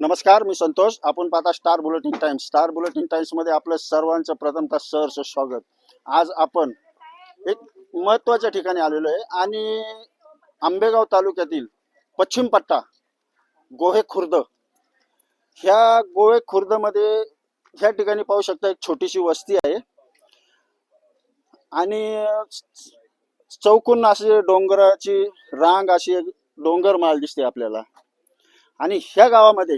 नमस्कार मी संतोष. आपण पाहता star bulletin times star bulletin टाइम्समध्ये आपलं सर्वांचं प्रथमतः सहर्ष स्वागत. आज आपण एक महत्त्वाच्या ठिकाणी आलेलो आहे आणि आंबेगाव तालुक्यातील पश्चिम पट्टा गोहे खुर्द. ह्या गोहे खुर्दमध्ये ह्या ठिकाणी पाहू शकता एक छोटीशी वस्ती आहे. आणि चौकून अशी डोंगराची रांग अशी एक डोंगर माल दिसते आपल्याला. आणि ह्या गावामध्ये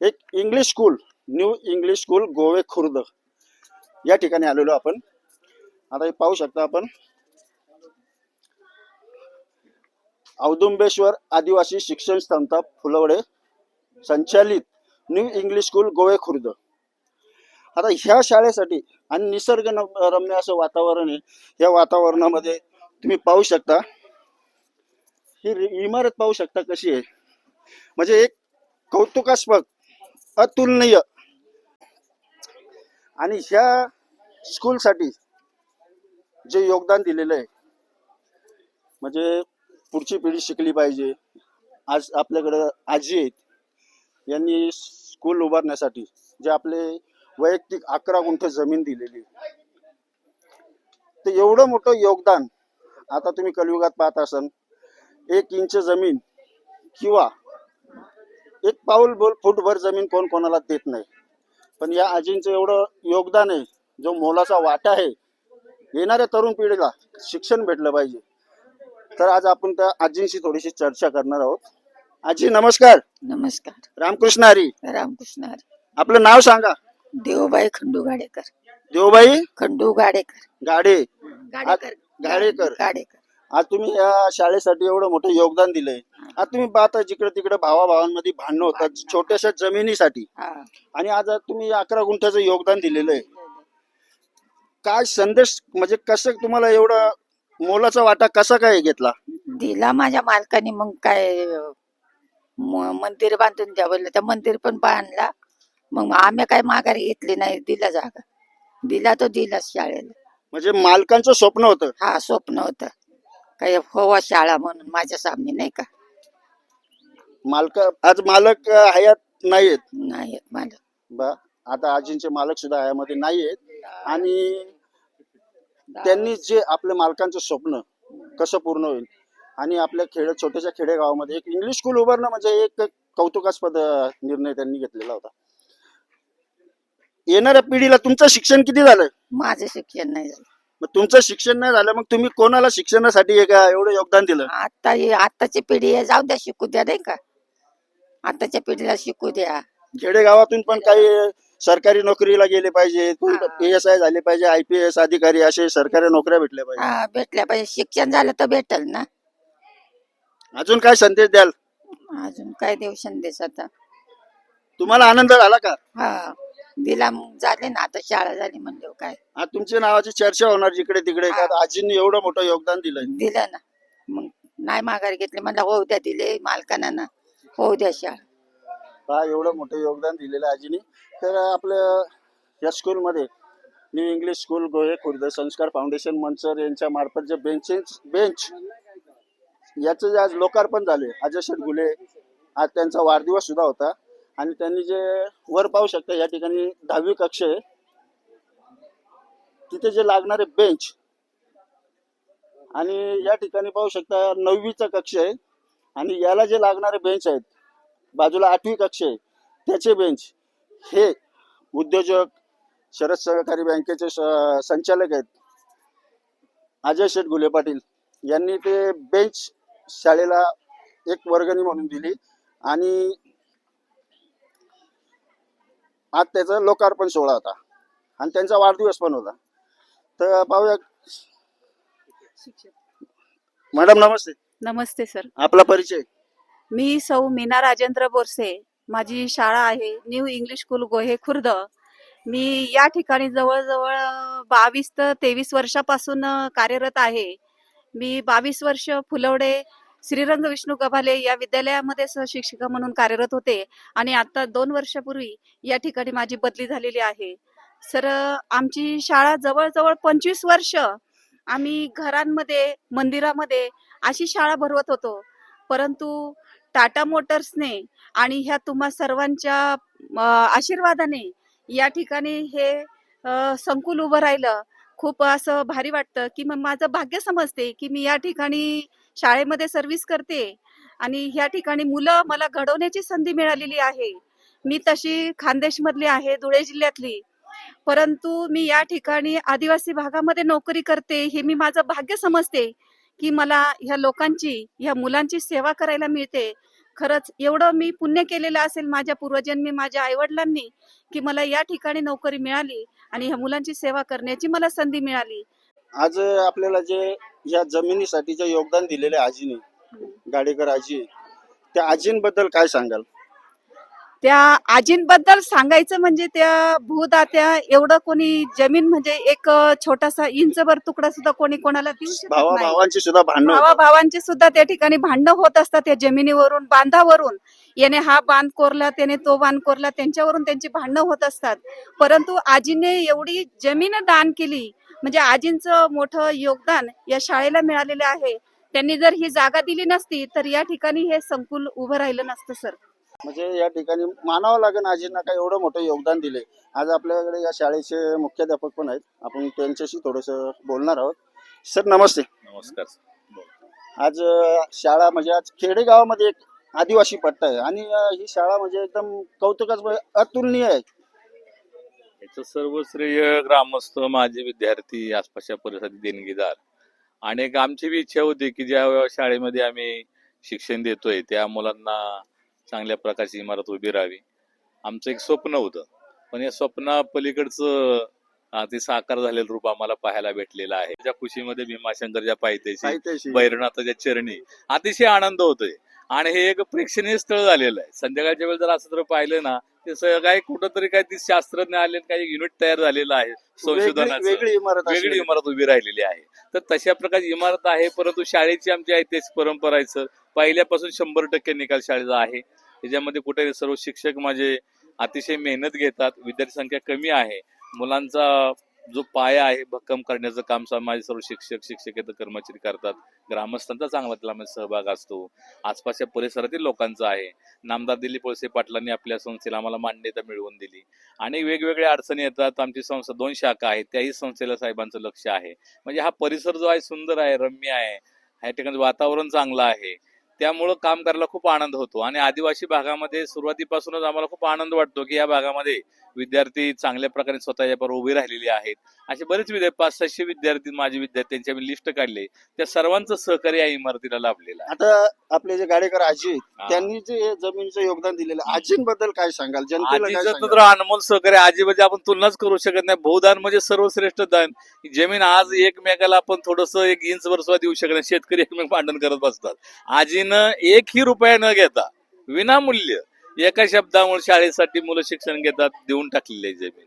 एक English school new English school Gowe Khurd. या ठिकाणी आलेलो आपण. आता हे पाहू शकता आपण. औदुंबेश्वर आदिवासी शिक्षण संस्था फुलवडे संचालित new English school Gowe Khurd. आता ह्या शाळेसाठी आणि निसर्ग रम्य असं वातावरण आहे या वातावरणामध्ये तुम्ही पाहू शकता. ही इमारत पाहू शकता कशी आहे. म्हणजे एक कौतुकास्पद अतुलनीय आणि ह्या स्कूलसाठी जे योगदान दिलेलं आहे म्हणजे पुढची पिढी शिकली पाहिजे आज आपल्याकडं आजी आहेत यांनी स्कूल उभारण्यासाठी जे आपले वैयक्तिक अकरा गुंठ जमीन दिलेली आहे. तर एवढं मोठं योगदान आता तुम्ही कलियुगात पाहत असाल एक इंच जमीन किंवा एक पाऊल बोल फुटभर जमीन कोण कोणाला देत नाही. पण या आजींचं एवढं योगदान आहे जो मोलाचा वाटा आहे येणाऱ्या तरुण पिढीला शिक्षण भेटलं पाहिजे. तर आज आपण त्या आजींशी थोडीशी चर्चा करणार आहोत. आजी नमस्कार. नमस्कार. रामकृष्ण हरी. रामकृष्ण हरी. आपलं नाव सांगा. देवबाई खंडू गाडेकर देवबाई? खंडू गाडेकर गाडे. गाडेकर. गाडेकर. गाडेकर. आज तुम्ही या शाळेसाठी एवढं मोठं योगदान दिलंय. आज तुम्ही पाहता जिकडे तिकडे भावाभावांमध्ये भांडणं होतात छोट्याशा जमिनीसाठी. आणि आज तुम्ही अकरा गुंठ्याचं योगदान दिलेलं आहे. काय संदेश म्हणजे कसं तुम्हाला एवढं मोलाचा वाटा कसा काय घेतला? दिला माझ्या मालकाने मग काय मंदिर बांधून द्या बोललं. त्या मंदिर पण बांधला. मग आम्ही काय माघारी घेतली नाही दिला जागा. दिला तो दिला शाळेला. म्हणजे मालकांचं स्वप्न होतं. हा स्वप्न होत. काय होवा शाळा म्हणून माझ्या सामने नाही का? मालक आज मालक अं, हयात नाहीयेत. नाही येत मला बा आता आजींचे मालक सुद्धा हयामध्ये नाहीयेत. आणि त्यांनी जे आपल्या मालकांचं स्वप्न कसं पूर्ण होईल? आणि आपल्या खेडे छोट्याशा खेडेगावामध्ये एक इंग्लिश स्कूल उभारणं म्हणजे एक कौतुकास्पद अं, निर्णय त्यांनी घेतलेला होता. येणाऱ्या पिढीला तुमचं शिक्षण किती झालं? माझं शिक्षण नाही झालं. मग तुमचं शिक्षण नाही झालं मग तुम्ही कोणाला शिक्षणासाठी एक एवढं योगदान दिलं? आता हे आताची पिढी आहे जाऊ द्या शिकू द्या नाही का? आताच्या पिढीला शिकू द्या. खेडेगावातून पण काही सरकारी नोकरीला गेले पाहिजे. पी एस आय झाले पाहिजे आय पी एस अधिकारी असे सरकारी नोकऱ्या भेटल्या पाहिजे. हा भेटल्या पाहिजे. शिक्षण झालं तर भेटल ना. अजून काय संदेश द्याल? अजून काय देऊ संदेश आता? तुम्हाला आनंद झाला का? हा. दिला मग झाले ना आता शाळा झाली म्हणल्यावर काय? तुमच्या नावाची चर्चा होणार जिकडे तिकडे का हा. आजींनी एवढं मोठं योगदान दिलंय. दिलं ना. मग नाही माघारी घेतली म्हणलं होऊ द्या दिले मालकांना ना होऊ द्या शाळा. हा एवढं मोठं योगदान दिलेलं आहे आजीनी. तर आपल्या या स्कूलमध्ये न्यू इंग्लिश स्कूल गोहे खुर्द संस्कार फाउंडेशन मंचर यांच्या मार्फत जे बेंचेस बेंच याचं जे आज लोकार्पण झाले अजय शेठ गुले आज त्यांचा वाढदिवस सुद्धा होता. आणि त्यांनी जे वर पाहू शकता या ठिकाणी दहावी कक्ष आहे. तिथे जे लागणारे बेंच आणि या ठिकाणी पाहू शकता नववीचा कक्ष आहे. आणि याला जे लागणारे बेंच आहेत बाजूला आठवी कक्ष आहे त्याचे बेंच हे उद्योजक शरद सहकारी बँकेचे स- संचालक आहेत. अजय शेठ गुले पाटील यांनी ते बेंच शाळेला एक वर्गणी म्हणून दिली. आणि आज त्याचा लोकार्पण सोहळा होता. आणि त्यांचा वाढदिवस पण होता. तर पाहूया. मॅडम नमस्ते. नमस्ते सर. आपला परिचय. मी सौ मीना राजेंद्र बोरसे. माझी शाळा आहे न्यू इंग्लिश स्कूल गोहे खुर्द. मी या ठिकाणी जवळजवळ बावीस ते तेवीस वर्षापासून कार्यरत आहे. मी बावीस वर्ष फुलवडे श्रीरंग विष्णू गभाले या विद्यालयामध्ये सहशिक्षिका म्हणून कार्यरत होते आणि आता दोन वर्षापूर्वी या ठिकाणी माझी बदली झालेली आहे. सर आमची शाळा जवळजवळ पंचवीस वर्ष आम्ही घरांमध्ये मंदिरामध्ये अशी शाळा भरवत होतो. परंतु टाटा मोटर्सने आणि ह्या तुम्हा सर्वांच्या आशीर्वादाने या ठिकाणी हे संकुल उभं राहिलं. खूप असं भारी वाटतं की मग माझं भाग्य समजते की मी या ठिकाणी शाळेमध्ये सर्व्हिस करते. आणि ह्या ठिकाणी मुलं मला घडवण्याची संधी मिळालेली आहे. मी तशी खानदेशमधली आहे धुळे जिल्ह्यातली. परंतु मी या ठिकाणी आदिवासी भागामध्ये नोकरी करते हे मी माझं भाग्य समजते की मला ह्या लोकांची ह्या मुलांची सेवा करायला मिळते. खरंच एवढं मी पुण्य केलेलं असेल माझ्या पूर्वजांनी माझ्या आईवडिलांनी की मला या ठिकाणी नोकरी मिळाली आणि ह्या मुलांची सेवा करण्याची मला संधी मिळाली. आज आपल्याला जे या जमिनीसाठी जे योगदान दिलेले आजीने गाडेकर आजी त्या आजींबद्दल काय सांगाल? त्या आजींबद्दल सांगायचं म्हणजे त्या भूदात्या एवढं कोणी जमीन म्हणजे एक छोटासा इंचभर तुकडा सुद्धा कोणी कोणाला देऊ शकत सुद्धा भावा भावांची सुद्धा त्या ठिकाणी भांडणं होत असतात त्या जमिनीवरून बांधावरून. याने हा बांध कोरला त्याने तो बांध कोरला त्यांच्यावरून त्यांची भांडणं होत असतात. परंतु आजीने एवढी जमीन दान केली म्हणजे आजींचं मोठं योगदान या शाळेला मिळालेलं आहे. त्यांनी जर ही जागा दिली नसती तर या ठिकाणी हे संकुल उभं राहिलं नसतं सर. म्हणजे या ठिकाणी मानावं लागेल आजींना काय एवढं मोठं योगदान दिले. आज आपल्याकडे या शाळेचे मुख्याध्यापक पण आहेत. आपण त्यांच्याशी थोडस बोलणार आहोत. सर नमस्ते. नमस्कार आज शाळा म्हणजे आज खेडेगावामध्ये एक आदिवासी पट्टा आहे. आणि ही शाळा म्हणजे एकदम कौतुकाच अतुलनीय आहे. याचं सर्व श्रेय ग्रामस्थ माझे विद्यार्थी आसपासच्या परिसरातील देणगीदार. आणि एक आमची बी इच्छा होती की ज्या शाळेमध्ये आम्ही शिक्षण देतोय त्या मुलांना चांगल्या प्रकारची इमारत उभी राहावी. आमचं एक स्वप्न होतं. पण या स्वप्ना पलीकडचं ते साकार झालेलं रूप आम्हाला पाहायला भेटलेलं आहे. त्या खुशीमध्ये भीमाशंकरच्या पायथ्याशी बैरनाथाच्या चरणी अतिशय आनंद होतोय. आणि हे एक प्रेक्षणीय स्थळ झालेलं आहे. संध्याकाळच्या वेळी जर असं जर पाहिलं ना ते सगळं काही कुठंतरी काही ती शास्त्रज्ञ आले काही युनिट तयार झालेलं आहे संशोधनाचं. वेगळी इमारत वेगळी अशी. इमारत उभी राहिलेली आहे. तर तशा प्रकारची इमारत आहे परंतु शाळेची आमची ऐतिहासिक परंपरा आहे सर. पहिल्यापासून शंभर टक्के निकाल शाळेचा आहे. त्याच्यामध्ये कुठे सर्व शिक्षक माझे अतिशय मेहनत घेतात विद्यार्थी संख्या कमी आहे. मुलांचा जो पाया आहे भक्कम करण्याचं काम समाज माझे सर्व शिक्षक शिक्षकेतर कर्मचारी करतात. ग्रामस्थांचा चांगला त्याला सहभाग असतो. आसपासच्या परिसरातील लोकांचा आहे. नामदार दिलीप वळसे पाटलांनी आपल्या संस्थेला आम्हाला मान्यता मिळवून दिली. आणि वेगवेगळ्या अडचणी येतात. आमची संस्था दोन शाखा आहेत. त्याही संस्थेला साहेबांचं लक्ष आहे. म्हणजे हा परिसर जो आहे सुंदर आहे रम्य आहे. ह्या ठिकाणी वातावरण चांगलं आहे. त्यामुळं काम करायला खूप आनंद होतो. आणि आदिवासी भागामध्ये सुरुवातीपासूनच आम्हाला खूप आनंद वाटतो की या भागामध्ये विद्यार्थी चांगल्या प्रकारे स्वतःच्या पर उभे राहिलेले आहेत. असे बरेच विद्यार्थी पाच सहाशे विद्यार्थी माझे विद्यार्थी त्यांची आम्ही लिस्ट काढले. त्या सर्वांचं सहकार्य या इमारतीला लाभलेलं आहे. आता आपले जे गाडेकर आजी आहेत. त्यांनी जे जमिनीचं योगदान दिलेलं आजींबद्दल काय सांगाल? जनतेला काय आजीचं सांगाल? तर अनमोल सहकार्य आजी म्हणजे आपण तुलनाच करू शकत नाही. बहुदान म्हणजे सर्वश्रेष्ठ दान. जमीन आज एकमेकाला आपण थोडस एक इंच वर सुद्धा देऊ शकत नाही. शेतकरी एकमेक भांडण करत बसतात. आजीनं एकही रुपया न घेता विनामूल्य एका शब्दामुळे शाळेसाठी मुलं शिक्षण घेतात देऊन टाकलेली आहे जमीन.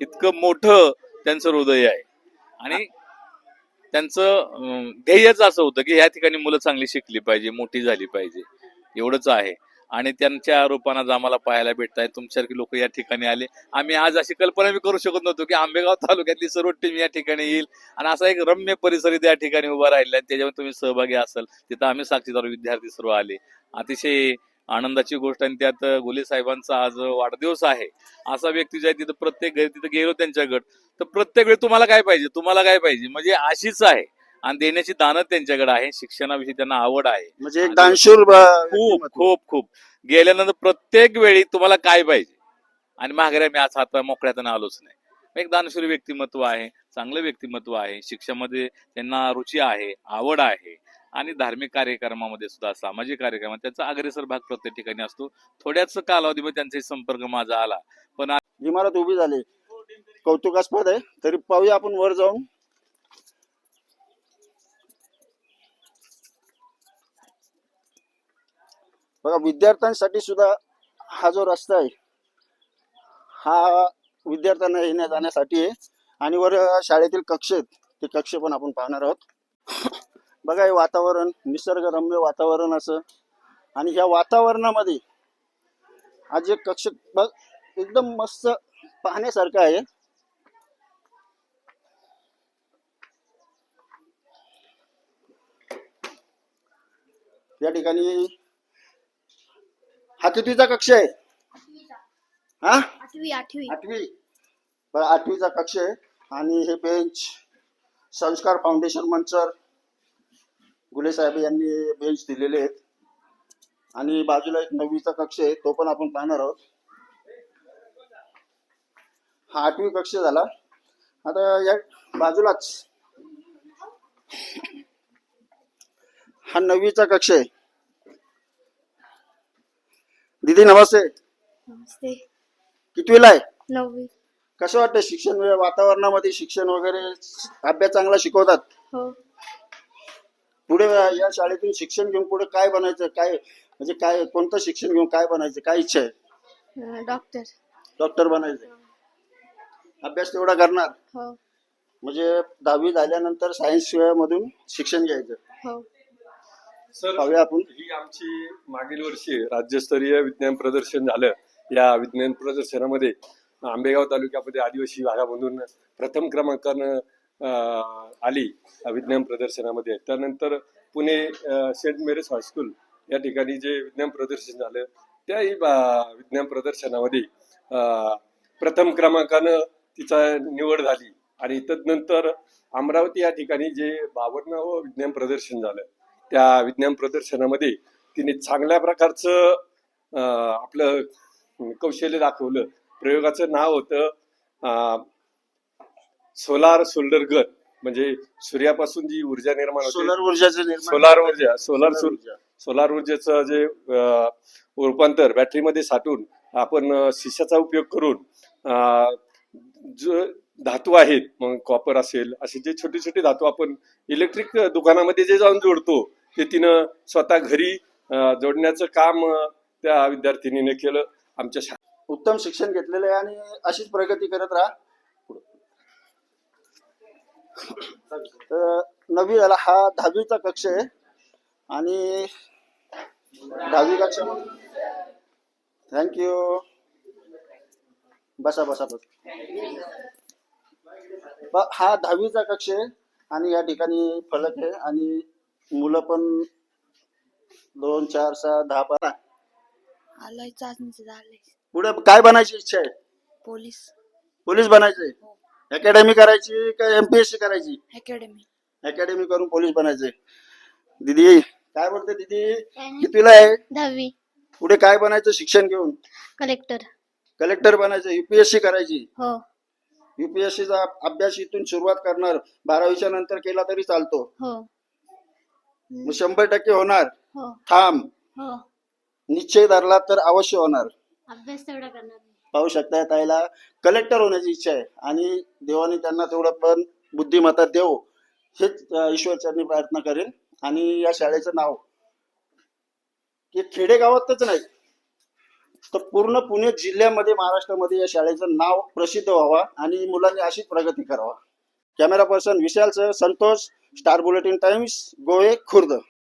इतकं मोठं त्यांचं हृदय आहे. आणि त्यांचं ध्येयच असं होतं की ह्या ठिकाणी मुलं चांगली शिकली पाहिजे मोठी झाली पाहिजे. एवढंच आहे. आणि त्यांच्या रूपानं आज आम्हाला पाहायला भेटत आहे तुमच्यासारखे लोक या ठिकाणी आले. आम्ही आज अशी कल्पना बी करू शकत नव्हतो की आंबेगाव तालुक्यातली सर्व टीम या ठिकाणी येईल. आणि असा एक रम्य परिसर इथे या ठिकाणी उभा राहिला आहे. त्याच्यामध्ये तुम्ही सहभागी असाल तिथं आम्ही साक्षीदार विद्यार्थी सर्व आले. अतिशय आनंदाची गोष्ट आणि त्यात गुले साहेबांचा आज वाढदिवस आहे. असा व्यक्ती जे आहे तिथं प्रत्येक घरी तिथं गेलो त्यांच्याकडे. तर प्रत्येक वेळी तुम्हाला काय पाहिजे? तुम्हाला काय पाहिजे? म्हणजे अशीच आहे. आणि देण्याची दानत त्यांच्याकडे आहे. शिक्षणाविषयी त्यांना आवड आहे. म्हणजे खूप. खूप खूप. गेल्यानंतर प्रत्येक वेळी तुम्हाला काय पाहिजे? आणि माघारी मी आज हात मोकळ्यात आलोच नाही. एक दानशूर व्यक्तिमत्व आहे चांगलं व्यक्तिमत्व आहे शिक्षणामध्ये त्यांना रुची आहे आवड आहे आणि धार्मिक कार्यक्रमामध्ये सुद्धा सामाजिक कार्यक्रमात त्याचा अग्रेसर भाग प्रत्येक ठिकाणी असतो. थोड्याच कालावधीमध्ये त्यांचाही संपर्क माझा आला. पण इमारत उभी झाली. कौतुकास्पद आहे. तरी पाहूया आपण वर जाऊन. बघा विद्यार्थ्यांसाठी सुद्धा हा जो रस्ता आहे हा विद्यार्थ्यांना येण्या जाण्यासाठी आहे. आणि वर शाळेतील कक्ष आहेत ते कक्ष पण आपण पाहणार आहोत. बघा हे वातावरण निसर्गरम्य वातावरण असं. आणि ह्या वातावरणामध्ये हा जे कक्ष बघ एकदम मस्त पाहण्यासारखं आहे. या ठिकाणी हा कितवीचा कक्ष आहे? हा? आठवी आठवी. आठवी. बरं, आठवीचा कक्ष आहे. आणि हे बेंच संस्कार फाउंडेशन मंचर गुले साहेब यांनी बेंच दिलेले आहेत. आणि बाजूला एक नववीचा कक्ष आहे तो पण आपण पाहणार आहोत. हा आठवी कक्ष झाला. आता या बाजूलाच हा नववीचा कक्ष आहे. दीदी नमस्ते. नमस्ते. कितवीला आहे नववी. कसं वाटतं शिक्षण वातावरणामध्ये शिक्षण वगैरे? अभ्यास चांगला शिकवतात? हो. पुढे या शाळेतून शिक्षण घेऊन पुढे काय बनायचं? काय म्हणजे काय कोणतं शिक्षण घेऊन काय बनायचं? काय इच्छा आहे? अं, डॉक्टर. डॉक्टर बनायचं. अभ्यास तेवढा करणार? हो. म्हणजे दहावी झाल्यानंतर सायन्स मधून शिक्षण घ्यायचं. हो. पाहूया आपण. ही आमची मागील वर्षी राज्यस्तरीय विज्ञान प्रदर्शन झालं. या विज्ञान प्रदर्शनामध्ये आंबेगाव तालुक्यामध्ये आदिवासी भागामधून प्रथम क्रमांकानं आली विज्ञान प्रदर्शनामध्ये. त्यानंतर पुणे सेंट मेरीज हायस्कूल या ठिकाणी जे विज्ञान प्रदर्शन झालं त्याही विज्ञान प्रदर्शनामध्ये अं, प्रथम क्रमांकानं तिचा निवड झाली. आणि तदनंतर अमरावती या ठिकाणी जे बावन्नावं विज्ञान प्रदर्शन झालं. त्या विज्ञान प्रदर्शनामध्ये तिने चांगल्या प्रकारचं आपलं कौशल्य दाखवलं. प्रयोगाचं नाव होतं सोलार सोल्डर गन. म्हणजे सूर्यापासून जी ऊर्जा निर्माण सोलर निर्माण सोलार ऊर्जा सोलार सोलर ऊर्जा. सोलार ऊर्जेचं जे रूपांतर बॅटरीमध्ये साठवून आपण शिशाचा उपयोग करून जो धातू आहेत मग कॉपर असेल असे जे छोटे छोटे धातू आपण इलेक्ट्रिक दुकानामध्ये जे जाऊन जोडतो ते तिनं स्वतः घरी जोडण्याचं काम त्या विद्यार्थिनीने केलं. आमच्या शा उत्तम शिक्षण घेतलेलं आहे आणि अशीच प्रगती करत राहा. तर झाला. हा दहावीचा कक्ष आहे. आणि दहावी कक्ष थँक्यू बसा बसा बस. हा दहावीचा कक्ष आहे आणि या ठिकाणी फलक आहे. आणि मुलं पण दोन चार सहा दहा बारा. आलंय चाचणी झालंय पुढे काय बनायची इच्छा आहे? पोलीस. पोलीस बनायचंय? अकॅडमी करायची का एमपीएससी करायची? अकॅडमी अकॅडमी करून पोलीस बनायचंय. दीदी काय बोलते दीदी? कितवीला आहे? दहावी. पुढे काय बनायचं शिक्षण घेऊन? कलेक्टर कलेक्टर बनायचं युपीएससी करायची. हो. युपीएससीचा अभ्यास इथून सुरुवात करणार. बारावीच्या नंतर केला तरी चालतो. हो. मग शंभर टक्के होणार. हो. थांब. हो. निश्चय धरला तर अवश्य होणार. अभ्यास तेवढा करणार पाहू शकता ताईला. कलेक्टर होण्याची इच्छा आहे. आणि देवाने त्यांना तेवढं पण बुद्धिमत्ता देव. हेच ईश्वरचरणी प्रार्थना करेन. आणि या शाळेचं नाव. हे खेडेगावातच नाही. तर पूर्ण पुणे जिल्ह्यामध्ये महाराष्ट्रामध्ये या शाळेचं नाव प्रसिद्ध व्हावा आणि मुलांनी अशीच प्रगती करावा. Camera person विशालसह Santosh star bulletin times Gowe Khurd.